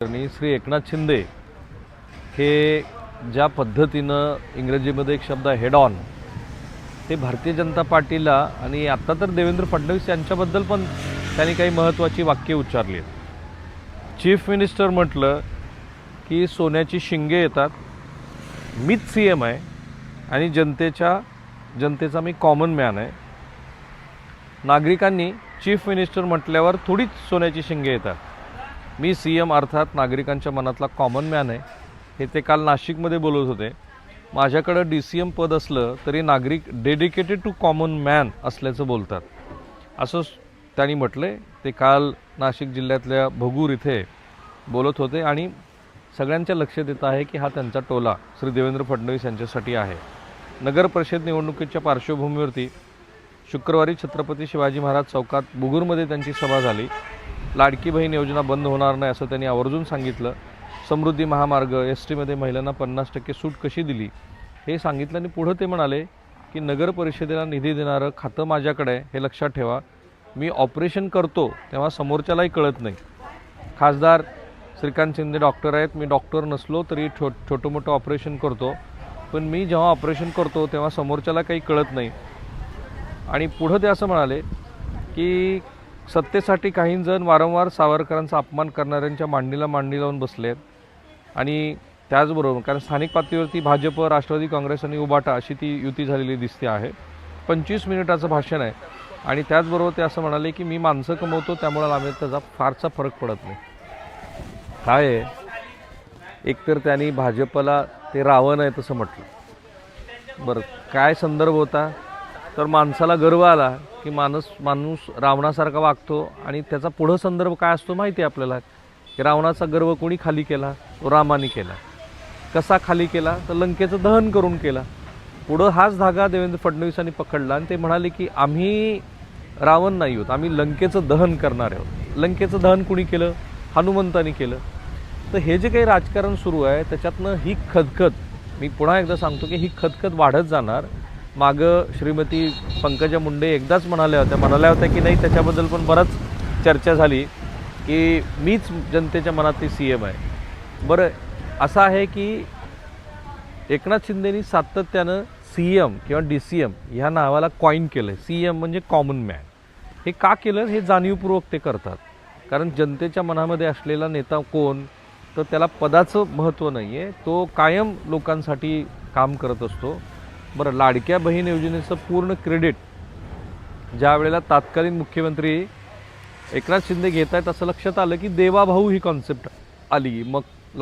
श्री एकनाथ शिंदे हे ज्या पद्धतीनं इंग्रजीमध्ये एक शब्द हेड ऑन ते भारतीय जनता पार्टीला आणि आत्ता तर देवेंद्र फडणवीस यांच्याबद्दल पण त्यांनी काही महत्त्वाची वाक्य उच्चारली आहेत. चीफ मिनिस्टर म्हटलं की सोन्याची शिंगे येतात. मीच सी एम आहे आणि जनतेच्या जनतेचा मी कॉमन मॅन आहे. नागरिकांनी चीफ मिनिस्टर म्हटल्यावर थोडीच सोन्याची शिंगे येतात. मी सी एम अर्थात नागरिकांच्या मनातला कॉमन मॅन आहे. हे ते काल नाशिकमध्ये बोलत होते. माझ्याकडं डी सी एम पद असलं तरी नागरिक डेडिकेटेड टू कॉमन मॅन असल्याचं बोलतात. असं त्यांनी म्हटले ते काल नाशिक जिल्ह्यातल्या भगूर इथे बोलत होते आणि सगळ्यांच्या लक्षात येत आहे की हा त्यांचा टोला श्री देवेंद्र फडणवीस यांच्यासाठी आहे. नगर परिषद निवडणुकीच्या पार्श्वभूमीवरती शुक्रवारी छत्रपती शिवाजी महाराज चौकात बुगूरमध्ये त्यांची सभा झाली. लाडकी बहीण योजना बंद होणार नाही असं त्यांनी आवर्जून सांगितलं. समृद्धी महामार्ग एस टीमध्ये महिलांना पन्नास टक्के सूट कशी दिली? हे सांगितलं आणि पुढं ते म्हणाले की नगर परिषदेला निधी देणारं खातं माझ्याकडे आहे हे लक्षात ठेवा. मी ऑपरेशन करतो तेव्हा समोरच्यालाही कळत नाही. खासदार श्रीकांत शिंदे डॉक्टर आहेत मी डॉक्टर नसलो तरी छो छोटं मोठं ऑपरेशन करतो. पण मी जेव्हा ऑपरेशन करतो तेव्हा समोरच्याला काही कळत नाही. आणि पुढं ते असं म्हणाले की सत्तेसाठी काही जण वारंवार सावरकरांचा अपमान करणाऱ्यांच्या मांडणीला मांडणी लावून बसले आहेत आणि त्याचबरोबर कारण स्थानिक पातळीवरती भाजप राष्ट्रवादी काँग्रेस आणि उबाटा अशी ती युती झालेली दिसते आहे. पंचवीस मिनिटाचं भाषण आहे. आणि त्याचबरोबर ते असं म्हणाले की मी माणसं कमवतो त्यामुळे आम्ही त्याचा फारसा फरक पडत नाही. काय आहे? एकतर त्यांनी भाजपला ते रावण आहे तसं म्हटलं. बरं काय संदर्भ होता? तर माणसाला गर्व आला की माणूस माणूस रावणासारखा वागतो आणि त्याचा पुढं संदर्भ काय असतो माहिती आहे आपल्याला? की रावणाचा गर्व कोणी खाली केला? तो रामाने केला. कसा खाली केला? तर लंकेचं दहन करून केला. पुढं हाच धागा देवेंद्र फडणवीसांनी पकडला आणि ते म्हणाले की आम्ही रावण नाही आहोत आम्ही लंकेचं दहन करणार आहोत. लंकेचं दहन कुणी केलं? हनुमंतानी केलं. तर हे जे काही राजकारण सुरू आहे त्याच्यातनं ही खदखद मी पुन्हा एकदा सांगतो की ही खदखद वाढत जाणार. मागं श्रीमती पंकजा मुंडे एकदाच म्हणाल्या होत्या. म्हणाल्या होत्या की नाही त्याच्याबद्दल पण बराच चर्चा झाली की मीच जनतेच्या मनातली सी एम आहे. बरं असं आहे की एकनाथ शिंदेनी सातत्यानं सी एम किंवा डी सी एम ह्या नावाला कॉईन केलं आहे सी एम म्हणजे कॉमन मॅन हे का केलं? हे जाणीवपूर्वक ते करतात. कारण जनतेच्या मनामध्ये असलेला नेता कोण? तर त्याला पदाचं महत्त्व नाही आहे तो कायम लोकांसाठी काम करत असतो. बरं लाडक्या बहीण योजनेचं पूर्ण क्रेडिट ज्या वेळेला तात्कालीन मुख्यमंत्री एकनाथ शिंदे घेत आहेत असं लक्षात आलं की देवाभाऊ ही कॉन्सेप्ट आली. मग